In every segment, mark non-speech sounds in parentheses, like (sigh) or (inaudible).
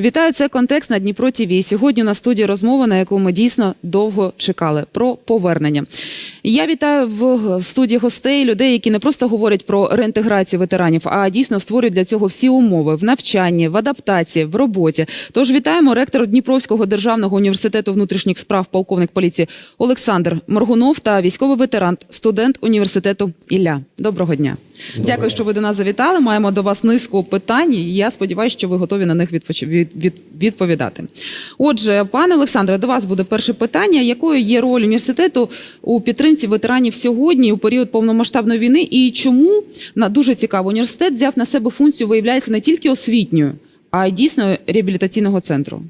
Вітаю, це контекст на Дніпро ТІВІ. Сьогодні на студії розмова, на яку ми дійсно довго чекали про повернення. Я вітаю в студії гостей людей, які не просто говорять про реінтеграцію ветеранів, а дійсно створюють для цього всі умови в навчанні, в адаптації, в роботі. Тож вітаємо ректор Дніпровського державного університету внутрішніх справ, полковник поліції Олександр Моргунов та військовий ветеран, студент університету Ілля. Доброго дня. Дякую, що ви до нас завітали. Маємо до вас низку питань. і Я сподіваюся, що ви готові на них відпоч- від- від- відповідати. Отже, пане Олександре, до вас буде перше питання: якою є роль університету у підтримці ветеранів сьогодні у період повномасштабної війни? І чому на дуже цікаво університет взяв на себе функцію, виявляється не тільки освітньою, а й дійсно реабілітаційного центру?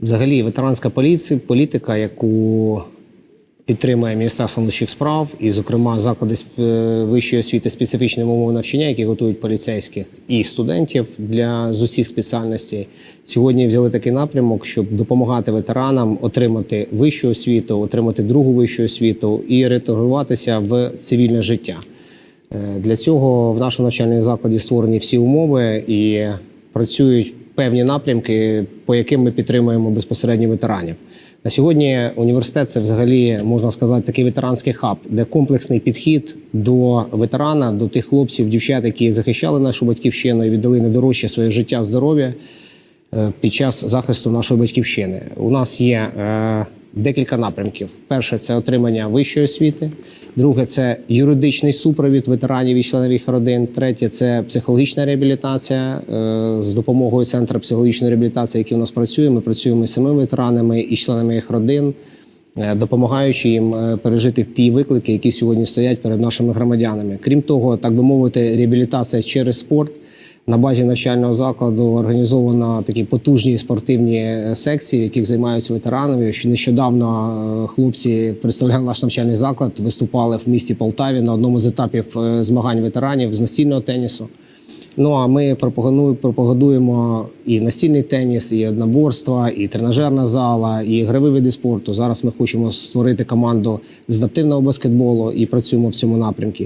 Взагалі, ветеранська поліція, політика, яку підтримує Міністерство внутрішніх справ, і, зокрема, заклади е, вищої освіти специфічними умови навчання, які готують поліцейських і студентів для з усіх спеціальностей, сьогодні взяли такий напрямок, щоб допомагати ветеранам отримати вищу освіту, отримати другу вищу освіту і реінтегруватися в цивільне життя. Е, Для цього в нашому навчальному закладі створені всі умови і працюють певні напрямки, по яким ми підтримуємо безпосередньо ветеранів. На сьогодні університет це взагалі можна сказати такий ветеранський хаб, де комплексний підхід до ветерана, до тих хлопців, дівчат, які захищали нашу батьківщину і віддали недорожче своє життя, здоров'я е, під час захисту нашої батьківщини. У нас є е, декілька напрямків. Перше це отримання вищої освіти. Друге це юридичний супровід ветеранів і членів їх родин. Третє це психологічна реабілітація е, з допомогою центру психологічної реабілітації, який у нас працює. Ми працюємо з самими ветеранами і членами їх родин, е, допомагаючи їм е, пережити ті виклики, які сьогодні стоять перед нашими громадянами. Крім того, так би мовити, реабілітація через спорт. На базі навчального закладу організовано такі потужні спортивні е, секції, в яких займаються ветеранами. Що нещодавно е, хлопці представляли наш навчальний заклад, виступали в місті Полтаві на одному з етапів е, змагань ветеранів з настільного тенісу. Ну а ми пропагандуємо, і настільний теніс, і одноборства, і тренажерна зала, і ігрові види спорту. Зараз ми хочемо створити команду з адаптивного баскетболу і працюємо в цьому напрямку.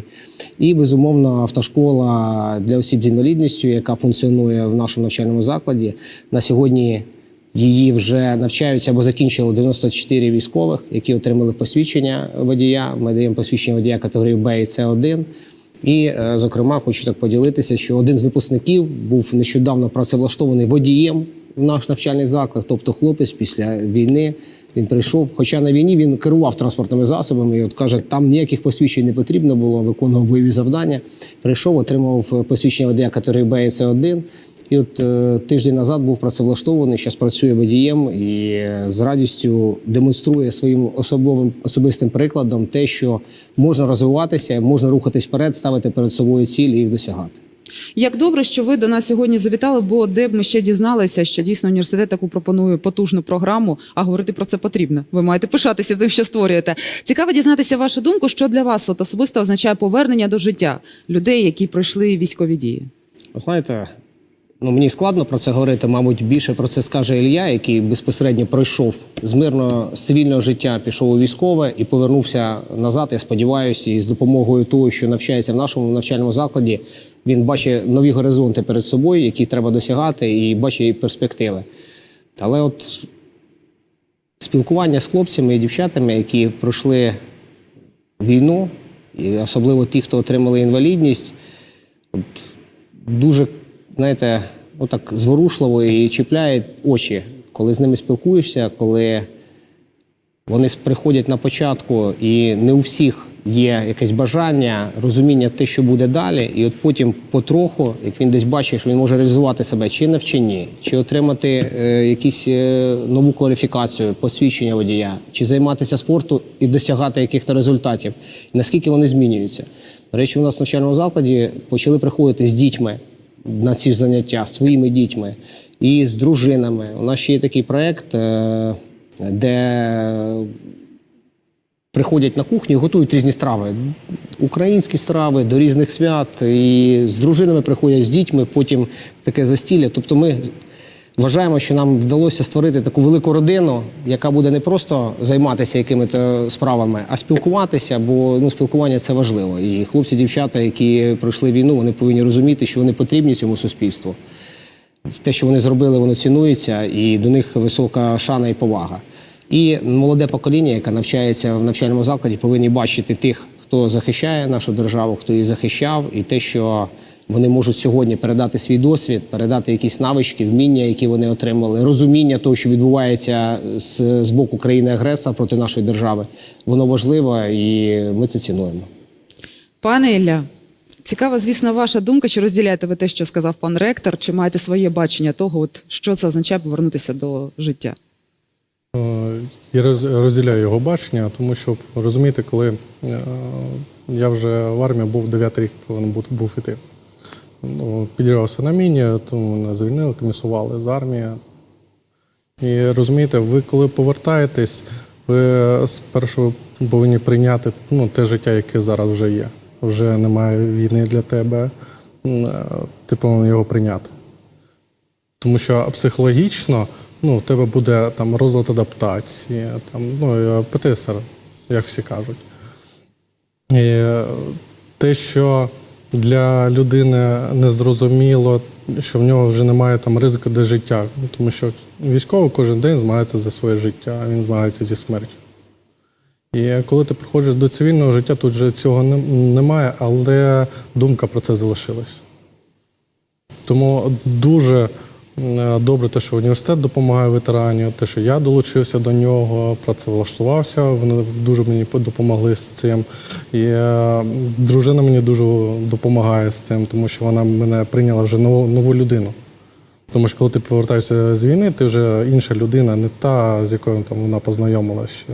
І безумовно автошкола для осіб з інвалідністю, яка функціонує в нашому навчальному закладі. На сьогодні її вже навчаються або закінчили 94 військових, які отримали посвідчення водія. Ми даємо посвідчення водія категорії Б і С1. І, е, зокрема, хочу так поділитися, що один з випускників був нещодавно працевлаштований водієм в наш навчальний заклад, тобто хлопець після війни. Він прийшов, хоча на війні він керував транспортними засобами, і от каже, там ніяких посвідчень не потрібно було, виконував бойові завдання. Прийшов, отримав посвідчення водія категорії Б і С1. І от е, тиждень назад був працевлаштований, зараз працює водієм і з радістю демонструє своїм особовим особистим прикладом те, що можна розвиватися, можна рухатись вперед, ставити перед собою цілі і їх досягати. Як добре, що ви до нас сьогодні завітали, бо де б ми ще дізналися, що дійсно університет таку пропонує потужну програму, а говорити про це потрібно. Ви маєте пишатися тим, що створюєте. Цікаво дізнатися вашу думку, що для вас от особисто означає повернення до життя людей, які пройшли військові дії. Ви знаєте, ну мені складно про це говорити. Мабуть, більше про це скаже Ілля, який безпосередньо пройшов з мирного з цивільного життя, пішов у військове і повернувся назад. Я сподіваюся, і з допомогою того, що навчається в нашому навчальному закладі, він бачить нові горизонти перед собою, які треба досягати, і бачить перспективи. Але от спілкування з хлопцями і дівчатами, які пройшли війну, і особливо ті, хто отримали інвалідність, от дуже, знаєте, отак зворушливо і чіпляє очі, коли з ними спілкуєшся, коли вони приходять на початку, і не у всіх є якесь бажання, розуміння те, що буде далі, і от потім потроху, як він десь бачить, що він може реалізувати себе чи на вченні, чи отримати е, якісь е, нову кваліфікацію, посвідчення водія, чи займатися спортом і досягати якихось результатів, наскільки вони змінюються. До речі, у нас в навчальному закладі почали приходити з дітьми на ці заняття, своїми дітьми і з дружинами. У нас ще є такий проєкт, е, де приходять на кухню і готують різні страви. Українські страви до різних свят. І з дружинами приходять з дітьми, потім таке застілля. Тобто ми вважаємо, що нам вдалося створити таку велику родину, яка буде не просто займатися якими-то справами, а спілкуватися, бо ну, спілкування це важливо. І хлопці, дівчата, які пройшли війну, вони повинні розуміти, що вони потрібні цьому суспільству. те, що вони зробили, воно цінується, і до них висока шана і повага. І молоде покоління, яке навчається в навчальному закладі, повинні бачити тих, хто захищає нашу державу, хто її захищав, і те, що вони можуть сьогодні передати свій досвід, передати якісь навички, вміння, які вони отримали, розуміння того, що відбувається з, з боку країни-агресора проти нашої держави. Воно важливо, і ми це цінуємо. Пане Ілля, цікава, звісно, ваша думка. Чи розділяєте ви те, що сказав пан ректор, чи маєте своє бачення того, от, що це означає повернутися до життя? Е, Я роз- розділяю його бачення, тому що розумієте, коли е, я вже в армії був 9 рік, повинен бути був іти. Ну, Підірвався на міні, тому мене звільнили, комісували з армії. І розумієте, ви коли повертаєтесь, ви спершу повинні прийняти ну, те життя, яке зараз вже є. Вже немає війни для тебе. Е, Ти повинен його прийняти. Тому що психологічно ну, в тебе буде там розлад адаптації, там, ну, ПТСР, як всі кажуть. І те, що для людини незрозуміло, що в нього вже немає там ризику до життя. Ну, Тому що військовий кожен день змагається за своє життя, він змагається зі смертю. І коли ти приходиш до цивільного життя, тут вже цього немає, але думка про це залишилась. Тому дуже добре те, що університет допомагає ветеранів, те, що я долучився до нього, працевлаштувався. Вони дуже мені допомогли з цим. І е, дружина мені дуже допомагає з цим, тому що вона мене прийняла вже нову, нову людину. Тому що коли ти повертаєшся з війни, ти вже інша людина, не та, з якою там вона познайомилася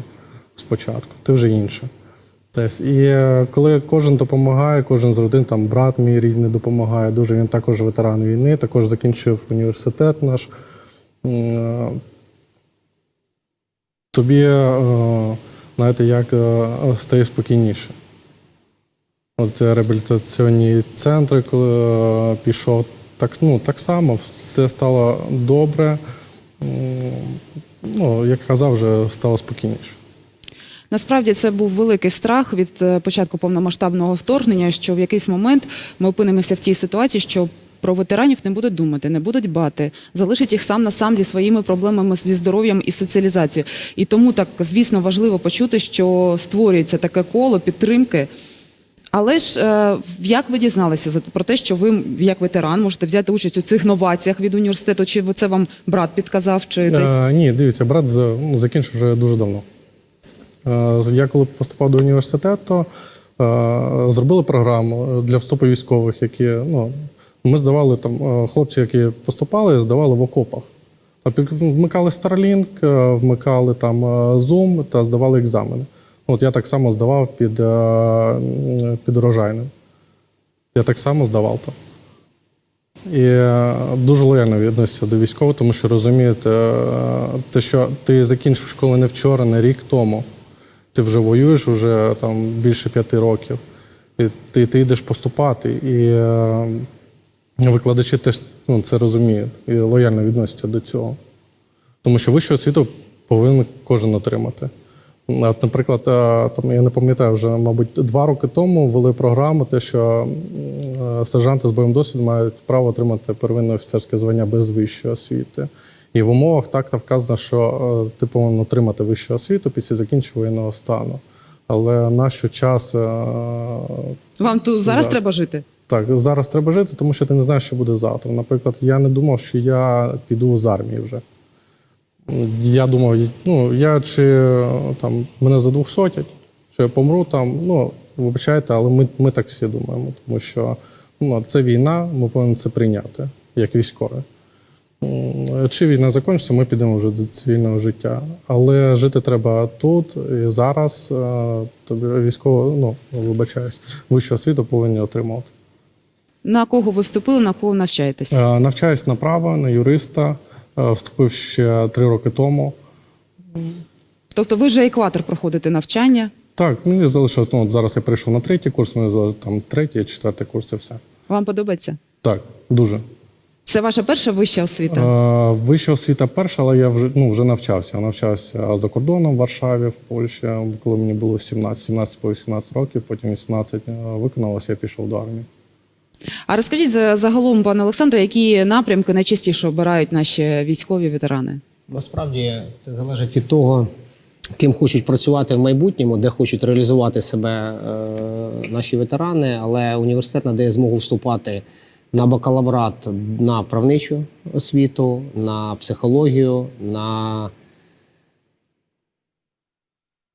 спочатку. Ти вже інша. Тобто, і е, коли кожен допомагає, кожен з родин, там брат мій рідний допомагає, дуже він також ветеран війни, також закінчив університет наш. Е, Тобі, е, знаєте, як стає спокійніше. Оце реабілітаційні центри, коли пішов, так, ну, так само все стало добре. Ну, як казав, вже стало спокійніше. Насправді це був великий страх від е, початку повномасштабного вторгнення, що в якийсь момент ми опинимося в тій ситуації, що про ветеранів не будуть думати, не будуть бати, залишать їх сам на сам зі своїми проблемами зі здоров'ям і соціалізацією. І тому так, звісно, важливо почути, що створюється таке коло підтримки. Але ж е, як ви дізналися про те, що ви як ветеран можете взяти участь у цих новаціях від університету? Чи це вам брат підказав, чи десь Е, ні, дивіться, брат закінчив вже дуже давно. Е, я коли поступав до університету, е, зробили програму для вступу військових, які ну, ми здавали там е, хлопці, які поступали, здавали в окопах. Вмикали Starlink, вмикали там Zoom та здавали екзамени. От я так само здавав під, під урожайним. Я так само здавав там. І дуже лояльно відноситься до військових, тому що розумієте, те, що ти закінчив школу не вчора, не рік тому. Ти вже воюєш вже там більше п'яти років. І ти, ти йдеш поступати. І е, викладачі теж ну, це розуміють і лояльно відносяться до цього. Тому що вищу освіту повинен кожен отримати. От, наприклад, е, там я не пам'ятаю вже, мабуть, два роки тому ввели програму, те, що е, сержанти з бойовим досвідом мають право отримати первинне офіцерське звання без вищої освіти. І в умовах так та вказано, що е, ти повинен отримати вищу освіту після закінчення воєнного стану. Але на що час е, вам тут зараз Да. треба жити? так, зараз треба жити, тому що ти не знаєш, що буде завтра. Наприклад, я не думав, що я піду з армії вже. Я думав, ну, я чи е, там мене за двох сотять, що я помру там. Ну, вибачайте, але ми, ми так всі думаємо, тому що ну, це війна, ми повинні це прийняти як військові. Чи війна закінчиться, ми підемо вже до цивільного життя. Але жити треба тут і зараз. Тобі військово, ну вибачаюсь, вищу освіту повинні отримувати. На кого ви вступили, на кого навчаєтесь? Е, Навчаюсь на право, на юриста. Е, Вступив ще три роки тому. Тобто ви вже екватор проходите навчання. Так, мені залишилось, ну, от зараз я прийшов на третій курс, мені залишилось там третій, четвертий курс, це все. Вам подобається? Так, дуже. Це ваша перша вища освіта? Е, Вища освіта перша, але я вже, ну, вже навчався. Я навчався за кордоном в Варшаві, в Польщі, коли мені було 17, 17 по 18 років, потім 18 е, виконалося, я пішов до армії. А розкажіть за- загалом, пане Олександре, які напрямки найчастіше обирають наші військові ветерани? Насправді це залежить від того, ким хочуть працювати в майбутньому, де хочуть реалізувати себе е, наші ветерани. Але університет надає змогу вступати на бакалаврат на правничу освіту, на психологію, на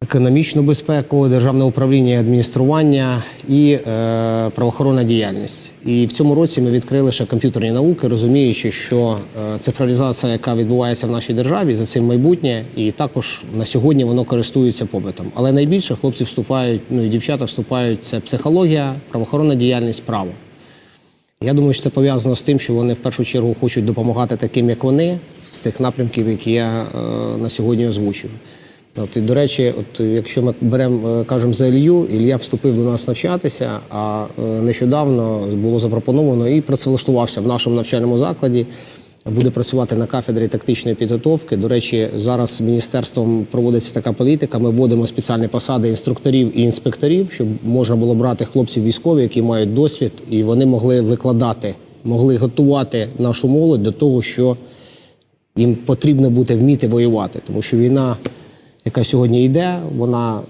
економічну безпеку, державне управління і адміністрування і е, правоохоронна діяльність. І в цьому році ми відкрили ще комп'ютерні науки, розуміючи, що е, цифровізація, яка відбувається в нашій державі, за цим майбутнє, і також на сьогодні воно користується попитом. Але найбільше хлопці вступають, ну і дівчата вступають це психологія, правоохоронна діяльність, право. Я думаю, що це пов'язано з тим, що вони в першу чергу хочуть допомагати таким, як вони, з тих напрямків, які я е, на сьогодні озвучив. От, і, до речі, от якщо ми беремо, е, кажемо за Ілью, Ілля вступив до нас навчатися, а е, нещодавно було запропоновано і працевлаштувався в нашому навчальному закладі. Буде працювати на кафедрі тактичної підготовки. До речі, зараз міністерством проводиться така політика. Ми вводимо спеціальні посади інструкторів і інспекторів, щоб можна було брати хлопців військові, які мають досвід, і вони могли викладати, могли готувати нашу молодь до того, що їм потрібно буде вміти воювати, тому що війна, яка сьогодні йде, вона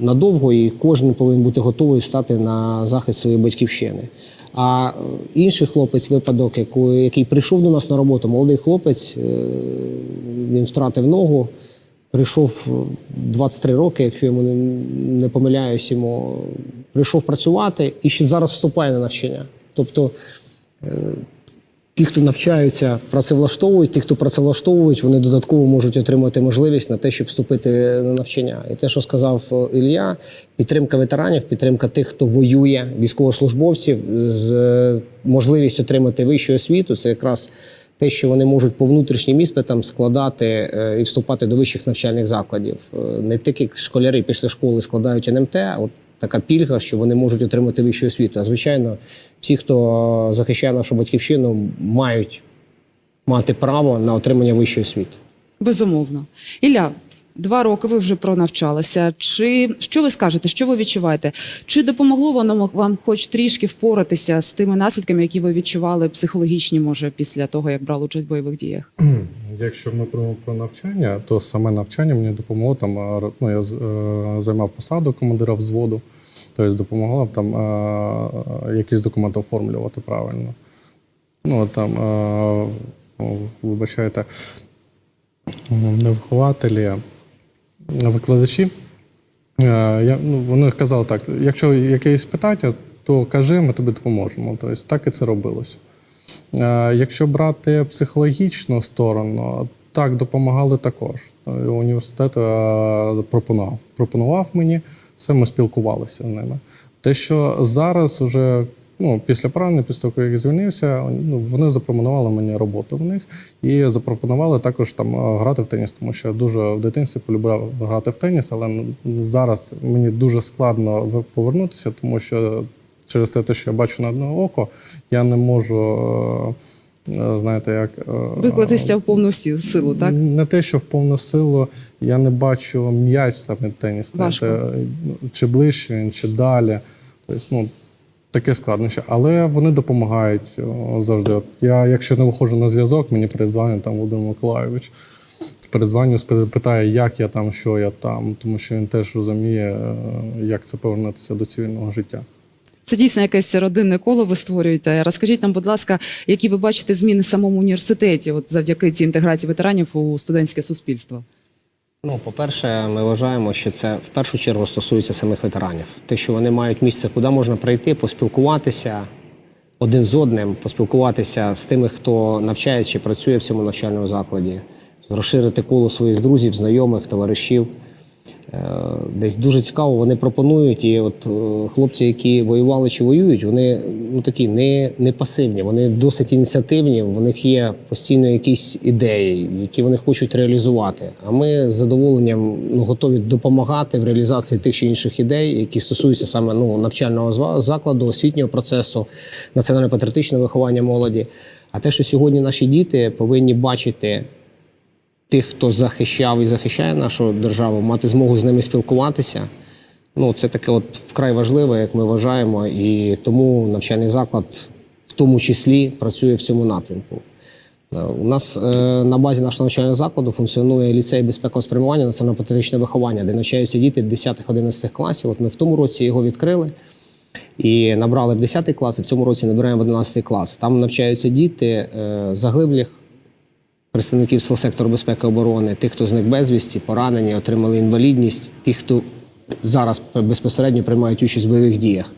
надовго, і кожен повинен бути готовий стати на захист своєї батьківщини. А е, інший хлопець, випадок, який прийшов до нас на роботу, молодий хлопець, е, він втратив ногу, прийшов е, 23 роки, якщо йому не помиляюсь, йому прийшов працювати і ще зараз вступає на навчання. Тобто ті, хто навчаються, працевлаштовують, ті, хто працевлаштовують, вони додатково можуть отримати можливість на те, щоб вступити на навчання. І те, що сказав е, Ілля, підтримка ветеранів, підтримка тих, хто воює, військовослужбовців з е, можливістю отримати вищу освіту, це якраз. Те, що вони можуть по внутрішнім іспитам складати е, і вступати до вищих навчальних закладів. Не тільки школяри після школи складають НМТ, а от така пільга, що вони можуть отримати вищу освіту. А звичайно, всі, хто захищає нашу батьківщину, мають мати право на отримання вищої освіти. Безумовно. Ілля, два роки ви вже пронавчалися. Чи що ви скажете? Що ви відчуваєте? Чи допомогло воно вам хоч трішки впоратися з тими наслідками, які ви відчували психологічні, може, після того, як брали участь в бойових діях? (clears throat) Якщо ми про, про навчання, то саме навчання мені допомогло там. е, Ну, я е, займав посаду командира взводу, тобто допомогло там е, якісь документи оформлювати правильно. Ну там, вибачайте, не вихователі, викладачі. Я, ну, вони казали так: якщо якесь питання, то кажи, ми тобі допоможемо. Тобто так і це робилося. Е, Якщо брати психологічну сторону, так допомагали також. Університет е, пропонував, пропонував мені, все ми спілкувалися з ними. Те, що зараз вже ну, після поранення, після того, як я звільнився, ну, вони запропонували мені роботу в них і запропонували також там е, грати в теніс, тому що я дуже в дитинстві полюбляв грати в теніс, але зараз мені дуже складно повернутися, тому що через те, що я бачу на одне око, я не можу, е, е, знаєте, як. е, Виклатися в повну силу, так? Не те, що в повну силу, я не бачу м'яч саме теніс, знаєте, чи ближче він, чи далі. Тобто, ну, таке складніше. Але вони допомагають завжди. От я, якщо не виходжу на зв'язок, мені перезвонить там Володимир Миколайович. Перезвоню, спи- питає, як я там, що я там, тому що він теж розуміє, як це повернутися до цивільного життя. Це дійсно якесь родинне коло ви створюєте. Розкажіть нам, будь ласка, які ви бачите зміни в самому університеті, от завдяки цій інтеграції ветеранів у студентське суспільство? Ну, по-перше, ми вважаємо, що це в першу чергу стосується самих ветеранів. Те, що вони мають місце, куди можна прийти, поспілкуватися один з одним, поспілкуватися з тими, хто навчається чи працює в цьому навчальному закладі, розширити коло своїх друзів, знайомих, товаришів. Е, Десь дуже цікаво, вони пропонують, і от е, хлопці, які воювали чи воюють, вони ну такі не, не пасивні, вони досить ініціативні. В них є постійно якісь ідеї, які вони хочуть реалізувати. А ми з задоволенням ну, готові допомагати в реалізації тих чи інших ідей, які стосуються саме ну, навчального закладу, освітнього процесу, національно-патріотичного виховання молоді. А те, що сьогодні наші діти повинні бачити тих, хто захищав і захищає нашу державу, мати змогу з ними спілкуватися. Ну, це таке от вкрай важливе, як ми вважаємо, і тому навчальний заклад в тому числі працює в цьому напрямку. Е, У нас е, на базі нашого навчального закладу функціонує ліцей безпекового спрямування національно-патріотичне виховання, де навчаються діти 10-11 класів. От ми в тому році його відкрили і набрали в 10 клас, і в цьому році набираємо в 11 клас. Там навчаються діти е, загиблих представників сил сектору безпеки і оборони, тих, хто зник безвісті, поранені, отримали інвалідність, тих, хто зараз безпосередньо приймають участь в бойових діях.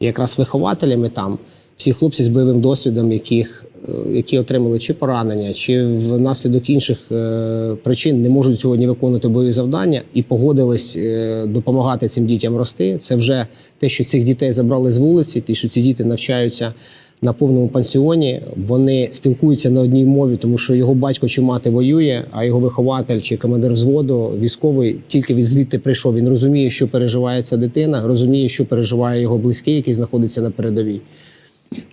І якраз вихователями там всі хлопці з бойовим досвідом, яких, е, які отримали чи поранення, чи внаслідок інших е, причин не можуть сьогодні виконувати бойові завдання і погодились е, допомагати цим дітям рости. Це вже те, що цих дітей забрали з вулиці, ті, що ці діти навчаються на повному пансіоні. Вони спілкуються на одній мові, тому що його батько чи мати воює, а його вихователь чи командир взводу військовий тільки від звідти прийшов. Він розуміє, що переживає ця дитина, розуміє, що переживає його близький, який знаходиться на передовій.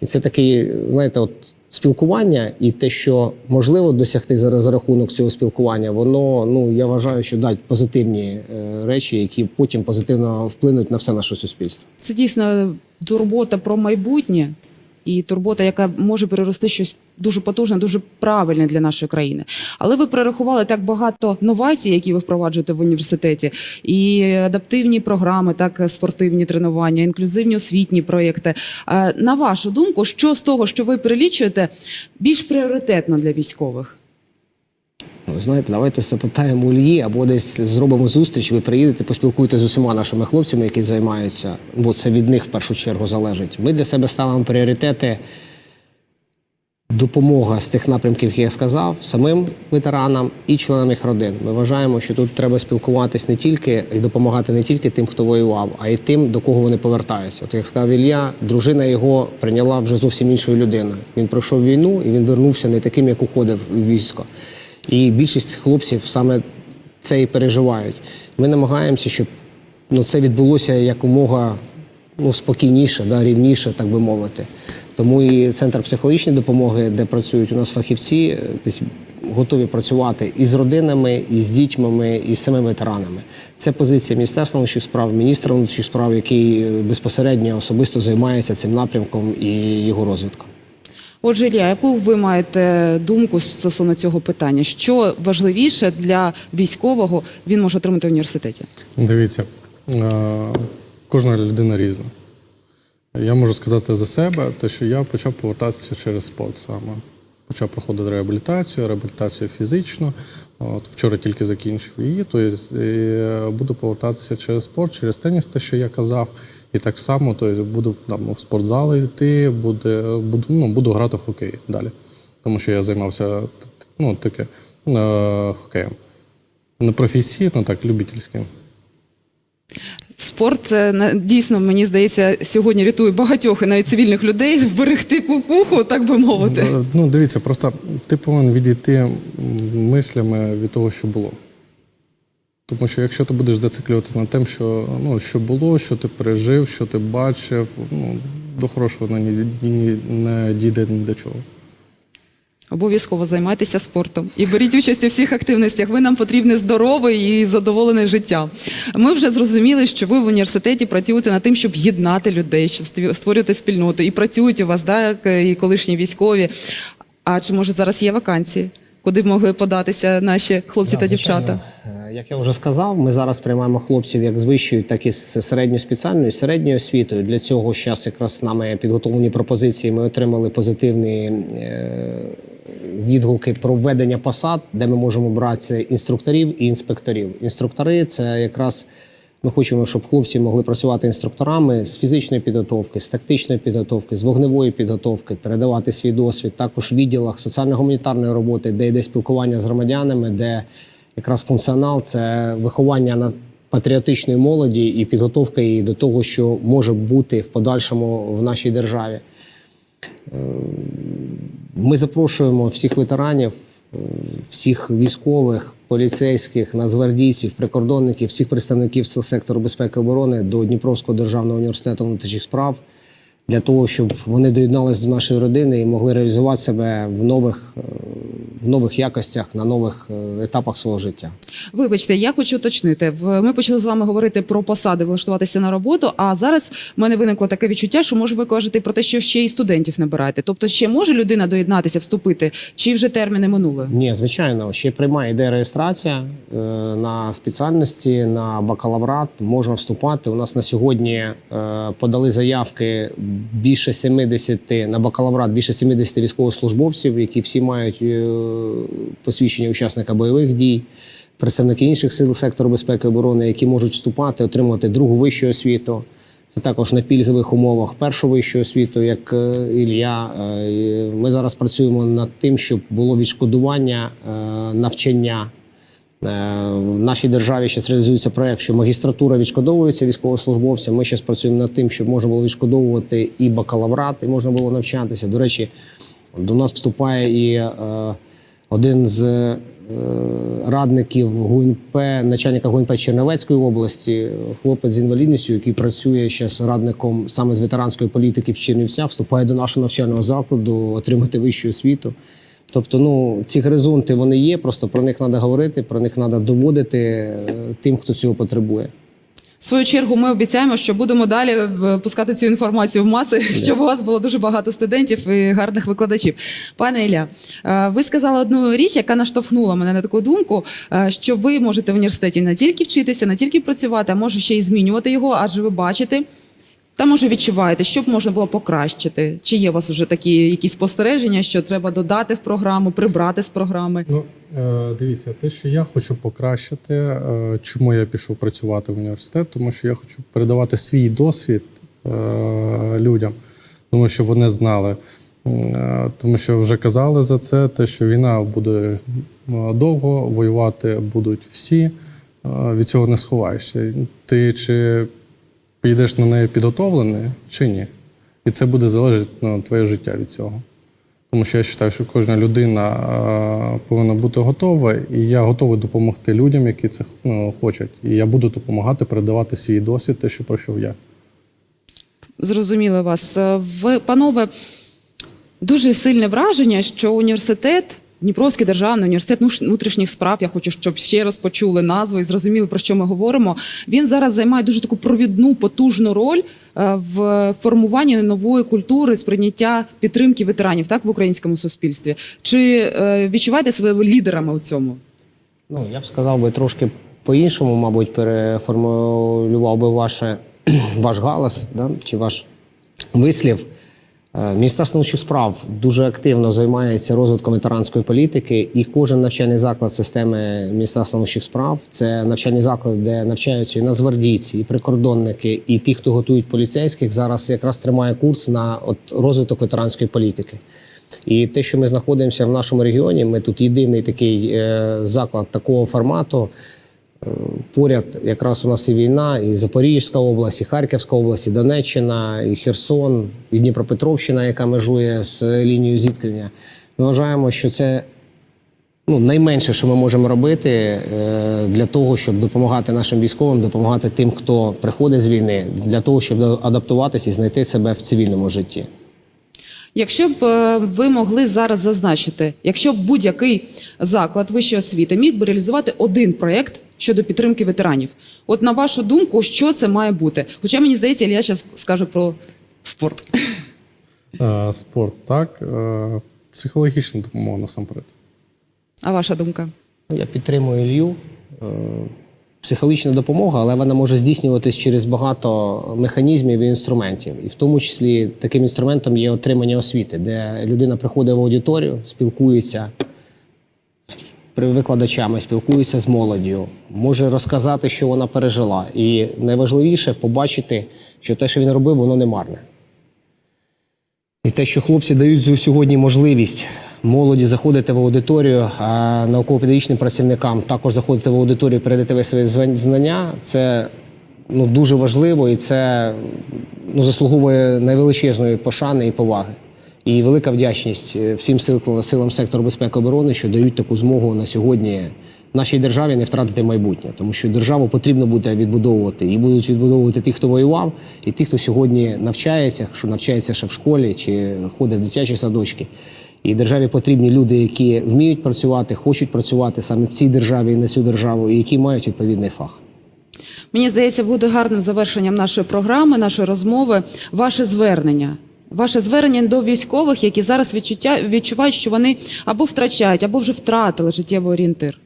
І це такий, знаєте, от спілкування і те, що можливо досягти за, за рахунок цього спілкування, воно ну я вважаю, що дасть позитивні е, речі, які потім позитивно вплинуть на все наше суспільство. Це дійсно турбота про майбутнє і турбота, яка може перерости щось дуже потужне, дуже правильне для нашої країни. Але ви перерахували так багато новацій, які ви впроваджуєте в університеті, і адаптивні програми, так спортивні тренування, інклюзивні освітні проєкти. Е, На вашу думку, що з того, що ви перелічуєте, більш пріоритетно для військових? Ну, знаєте, давайте запитаємо у Ільї або десь зробимо зустріч. Ви приїдете, поспілкуєтеся з усіма нашими хлопцями, які займаються, бо це від них в першу чергу залежить. Ми для себе ставимо пріоритети. Допомога з тих напрямків, які я сказав, самим ветеранам і членам їх родин. Ми вважаємо, що тут треба спілкуватись не тільки і допомагати не тільки тим, хто воював, а й тим, до кого вони повертаються. От як сказав Ілля, дружина його прийняла вже зовсім іншою людиною. Він пройшов війну і він вернувся не таким, як уходив в військо. І більшість хлопців саме це і переживають. Ми намагаємося, щоб ну, це відбулося якомога ну, спокійніше, да, рівніше, так би мовити. Тому і центр психологічної допомоги, де працюють у нас фахівці, е, десь готові працювати і з родинами, і з дітьми, і з самими ветеранами. Це позиція Міністерства внутрішніх справ, міністра внутрішніх справ, який е, безпосередньо особисто займається цим напрямком і його розвитком. Отже, Ілля, яку ви маєте думку стосовно цього питання? Що важливіше для військового він може отримати в університеті? Дивіться, е, кожна людина різна. Я можу сказати за себе, те, що я почав повертатися через спорт саме. Почав проходити реабілітацію, реабілітацію фізичну. От, вчора тільки закінчив її, то буду повертатися через спорт, через теніс, те, що я казав. І так само тобто, буду там, в спортзали йти, буде, буду, ну, буду грати в хокей далі. Тому що я займався ну, таке, е, хокеєм. Не професійно, так, любительським. Спорт дійсно, мені здається, сьогодні рятує багатьох і навіть цивільних людей (laughs) вберегти кукуху, так би мовити. Е, Ну, дивіться, просто ти повинен відійти мислями від того, що було. Тому що якщо ти будеш зациклюватися на тим, що, ну, що було, що ти пережив, що ти бачив, ну, до хорошого воно ні, ні, не дійде ні до чого. Обов'язково займайтеся спортом і беріть участь у всіх активностях. Ви нам потрібне здорове і задоволене життя. Ми вже зрозуміли, що ви в університеті працюєте над тим, щоб єднати людей, щоб створювати спільноту. І працюють у вас, так, і колишні військові. А чи може зараз є вакансії, куди б могли податися наші хлопці Да, та дівчата? Е, Як я вже сказав, ми зараз приймаємо хлопців як з вищою, так і з середньою спеціальною, середньою освітою. Для цього зараз якраз нами підготовлені пропозиції. Ми отримали позитивні е, відгуки про введення посад, де ми можемо брати інструкторів і інспекторів. Інструктори це якраз. Ми хочемо, щоб хлопці могли працювати інструкторами з фізичної підготовки, з тактичної підготовки, з вогневої підготовки, передавати свій досвід також в відділах соціально-гуманітарної роботи, де йде спілкування з громадянами, де якраз функціонал це виховання на патріотичної молоді і підготовка її до того, що може бути в подальшому в нашій державі. Ми запрошуємо всіх ветеранів, е, всіх військових, поліцейських, нацгвардійців, прикордонників, всіх представників сектору безпеки і оборони до Дніпровського державного університету внутрішніх справ для того, щоб вони доєдналися до нашої родини і могли реалізувати себе в нових, е, в нових якостях, на нових е, етапах свого життя. Вибачте, я хочу уточнити. Ми почали з вами говорити про посади, влаштуватися на роботу. А зараз в мене виникло таке відчуття, що може ви кажете про те, що ще й студентів набираєте. Тобто, ще може людина доєднатися, вступити, чи вже терміни минули? Ні, звичайно, ще приймає йде реєстрація е, на спеціальності, на бакалаврат. Можна вступати. У нас на сьогодні подали заявки більше 70 на бакалаврат, більше 70 військовослужбовців, які всі мають е, посвідчення учасника бойових дій. Представники інших сил сектору безпеки і оборони, які можуть вступати, отримувати другу вищу освіту. Це також на пільгових умовах першу вищу освіту, як е, Ілля. Е, Ми зараз працюємо над тим, щоб було відшкодування навчання. Е, В нашій державі зараз реалізується проект, що магістратура відшкодовується військовослужбовцям. Ми зараз працюємо над тим, щоб можна було відшкодовувати і бакалаврат, і можна було навчатися. До речі, до нас вступає і е, один з е, радників ГУНП, начальника ГУНП Чернівецької області, хлопець з інвалідністю, який працює зараз радником саме з ветеранської політики в Чернівцях, вступає до нашого навчального закладу, отримати вищу освіту. Тобто, ну ці горизонти вони є, просто про них треба говорити, про них треба доводити е, тим, хто цього потребує. В свою чергу ми обіцяємо, що будемо далі впускати цю інформацію в маси, (laughs) щоб у вас було дуже багато студентів і гарних викладачів. Пане Ілля, е, ви сказали одну річ, яка наштовхнула мене на таку думку, е, що ви можете в університеті не тільки вчитися, не тільки працювати, а може ще й змінювати його, адже ви бачите. Та може відчуваєте, що б можна було покращити? Чи є у вас вже такі якісь спостереження, що треба додати в програму, прибрати з програми? Ну, е, дивіться, те, що я хочу покращити, е, чому я пішов працювати в університет, тому що я хочу передавати свій досвід е, людям, тому що вони знали. Тому що вже казали за це, те, що війна буде довго, воювати будуть всі, від цього не сховаєшся. Ти чи підеш на неї підготовлений, чи ні? І це буде залежати ну, твоє життя від цього. Тому що я вважаю, що кожна людина е, повинна бути готова, і я готовий допомогти людям, які це ну, хочуть. І я буду допомагати передавати свій досвід, те, що пройшов я. Зрозуміли вас. Е, Ви, панове, дуже сильне враження, що університет, Дніпровський державний університет внутрішніх справ, я хочу, щоб ще раз почули назву і зрозуміли, про що ми говоримо. Він зараз займає дуже таку провідну, потужну роль е, в формуванні нової культури сприйняття підтримки ветеранів так в українському суспільстві. Чи е, відчуваєте себе лідерами у цьому? Ну, я б сказав би трошки по-іншому, мабуть, переформулював би ваше, (clears throat) ваш галас да? чи ваш вислів. Е, Міністерство внутрішніх справ дуже активно займається розвитком ветеранської політики, і кожен навчальний заклад системи Міністерства внутрішніх справ це навчальні заклади, де навчаються і нацгвардійці, і прикордонники, і ті, хто готують поліцейських, зараз якраз тримає курс на от розвиток ветеранської політики. І те, що ми знаходимося в нашому регіоні, ми тут єдиний такий е, заклад такого формату. Поряд якраз у нас і війна, і Запорізька область, і Харківська область, і Донеччина, і Херсон, і Дніпропетровщина, яка межує з лінією зіткнення. Ми вважаємо, що це ну, найменше, що ми можемо робити е, для того, щоб допомагати нашим військовим, допомагати тим, хто приходить з війни, для того, щоб адаптуватися і знайти себе в цивільному житті. Якщо б е, ви могли зараз зазначити, якщо б будь-який заклад вищої освіти міг би реалізувати один проєкт щодо підтримки ветеранів, от на вашу думку, що це має бути? Хоча мені здається, Ілля зараз скаже про спорт. Е, Спорт так, е, психологічна допомога насамперед. А ваша думка? Я підтримую Ілью. Е, Психологічна допомога, але вона може здійснюватись через багато механізмів і інструментів. І в тому числі таким інструментом є отримання освіти, де людина приходить в аудиторію, спілкується викладачами, спілкується з молоддю, може розказати, що вона пережила. І найважливіше побачити, що те, що він робив, воно не марне. І те, що хлопці дають сьогодні можливість молоді заходити в аудиторію, а науково-педагогічним працівникам також заходити в аудиторію, передати свої знання, це ну, дуже важливо і це ну, заслуговує найвеличезної пошани і поваги. І велика вдячність е, всім сил- силам сектору безпеки оборони, що дають таку змогу на сьогодні нашій державі не втратити майбутнє, тому що державу потрібно буде відбудовувати. І будуть відбудовувати ті, хто воював, і ті, хто сьогодні навчається, що навчається ще в школі чи ходить в дитячі садочки. І державі потрібні люди, які вміють працювати, хочуть працювати саме в цій державі і на цю державу, і які мають відповідний фах. Мені здається, буде гарним завершенням нашої програми, нашої розмови. Ваше звернення. Ваше звернення до військових, які зараз відчуття, відчувають, що вони або втрачають, або вже втратили життєвий орієнтир.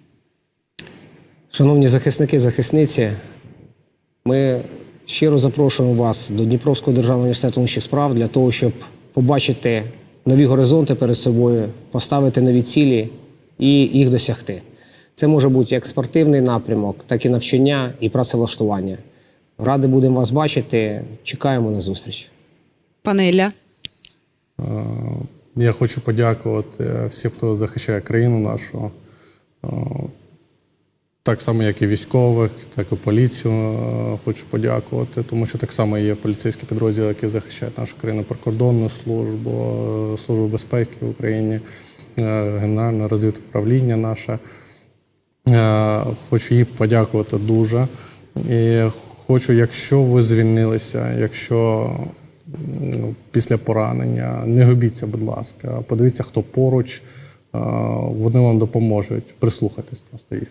Шановні захисники, захисниці, ми щиро запрошуємо вас до Дніпровського державного університету внутрішніх справ для того, щоб побачити нові горизонти перед собою, поставити нові цілі і їх досягти. Це може бути як спортивний напрямок, так і навчання і працевлаштування. Ради будемо вас бачити. Чекаємо на зустріч. Пане Я хочу подякувати всім, хто захищає країну нашу. Так само, як і військових, так і поліцію хочу подякувати, тому що так само є поліцейські підрозділи, які захищають нашу країну, прикордонну службу, службу безпеки в Україні, Генеральне розвідуправління наше. Хочу їй подякувати дуже. І хочу, якщо ви звільнилися, якщо після поранення, не губіться, будь ласка, подивіться, хто поруч, е, вони вам допоможуть. Прислухайтесь просто їх.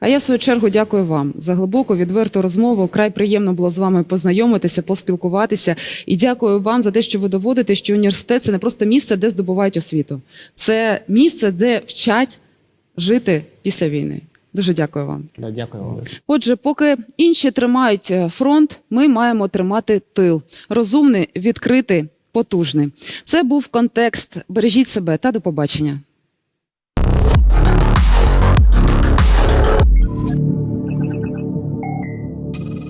А я в свою чергу дякую вам за глибоку відверту розмову. Край приємно було з вами познайомитися, поспілкуватися. І дякую вам за те, що ви доводите, що університет це не просто місце, де здобувають освіту. Це місце, де вчать жити після війни. Дуже дякую вам. Да, Дякую вам. Отже, поки інші тримають е, фронт, ми маємо тримати тил. Розумний, відкритий, потужний. Це був контекст. Бережіть себе та до побачення.